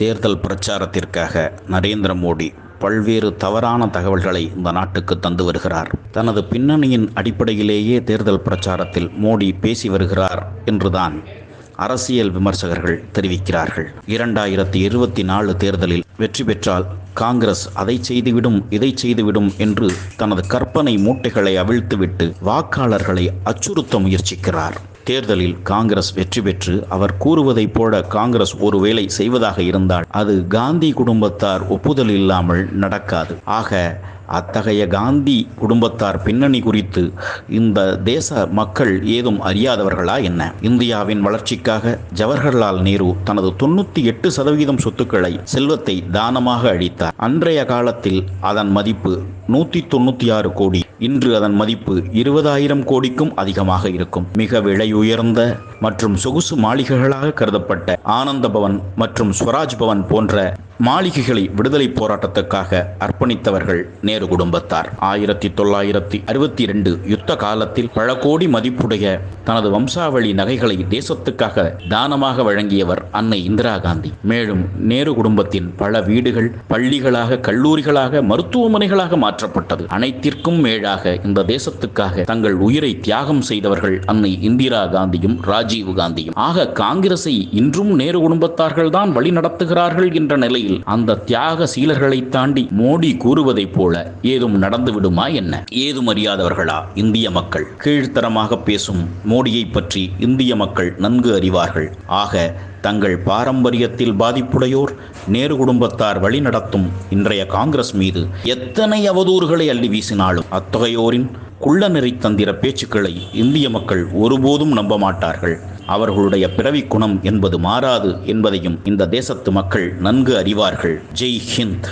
தேர்தல் பிரச்சாரத்திற்காக நரேந்திர மோடி பல்வேறு தவறான தகவல்களை இந்த நாட்டுக்கு தந்து வருகிறார். தனது பின்னணியின் அடிப்படையிலேயே தேர்தல் பிரச்சாரத்தில் மோடி பேசி வருகிறார் என்றுதான் அரசியல் விமர்சகர்கள் தெரிவிக்கிறார்கள். இரண்டாயிரத்தி இருபத்தி நாலு தேர்தலில் வெற்றி பெற்றால் காங்கிரஸ் அதை செய்துவிடும் இதை செய்துவிடும் என்று தனது கற்பனை மூட்டைகளை அவிழ்த்துவிட்டு வாக்காளர்களை அச்சுறுத்த முயற்சிக்கிறார். தேர்தலில் காங்கிரஸ் வெற்றி பெற்று அவர் கூறுவதைப் போல காங்கிரஸ் ஒருவேளை செய்வதாக இருந்தால் அது காந்தி குடும்பத்தார் ஒப்புதல் இல்லாமல் நடக்காது. ஆக அத்தகைய காந்தி குடும்பத்தார் பின்னணி குறித்து இந்த தேச மக்கள் ஏதும் அறியாதவர்களா என்ன? இந்தியாவின் வளர்ச்சிக்காக ஜவஹர்லால் நேரு தனது தொண்ணூத்தி எட்டு சதவீதம் சொத்துக்களை செல்வத்தை தானமாக அளித்தார் அன்றைய காலத்தில் அதன் மதிப்பு நூத்தி தொண்ணூத்தி ஆறு கோடி. இன்று அதன் மதிப்பு இருபதாயிரம் கோடிக்கும் அதிகமாக இருக்கும். மிக விலை உயர்ந்த மற்றும் சொகுசு மாளிகைகளாக கருதப்பட்ட ஆனந்த பவன் மற்றும் ஸ்வராஜ் பவன் போன்ற மாளிகைகளை விடுதலை போராட்டத்துக்காக அர்ப்பணித்தவர்கள் நேரு குடும்பத்தார். ஆயிரத்தி தொள்ளாயிரத்தி அறுபத்தி இரண்டு யுத்த காலத்தில் பல கோடி மதிப்புடைய தனது வம்சாவளி நகைகளை தேசத்துக்காக தானமாக வழங்கியவர் அன்னை இந்திரா காந்தி. மேலும் நேரு குடும்பத்தின் பல வீடுகள் பள்ளிகளாக கல்லூரிகளாக மருத்துவமனைகளாக காப்பாற்றப்பட்டது. அனைத்திற்கும் மேலாக இந்த தேசத்துக்காக தங்கள் உயிரை தியாகம் செய்தவர்கள் அன்னை இந்திரா காந்தியும் ராஜீவ் காந்தியும். ஆக காங்கிரஸை இன்றும் நேரு குடும்பத்தார்கள் தான் வழி நடத்துகிறார்கள் என்ற நிலையில் அந்த தியாக சீலர்களை தாண்டி மோடி கூறுவதைப் போல ஏதும் நடந்து விடுமா என்ன? ஏதும் அறியாதவர்களா இந்திய மக்கள்? கீழ்த்தரமாக பேசும் மோடியை பற்றி இந்திய மக்கள் நன்கு அறிவார்கள். ஆக தங்கள் பாரம்பரியத்தில் பாதிப்புடையோர் நேரு குடும்பத்தார் வழிநடத்தும் இன்றைய காங்கிரஸ் மீது எத்தனை அவதூறுகளை அள்ளி வீசினாலும் அத்தகையோரின் குள்ளநெறி தந்திர பேச்சுக்களை இந்திய மக்கள் ஒருபோதும் நம்ப மாட்டார்கள். அவர்களுடைய பிறவி குணம் என்பது மாறாது என்பதையும் இந்த தேசத்து மக்கள் நன்கு அறிவார்கள். ஜெய் ஹிந்த்.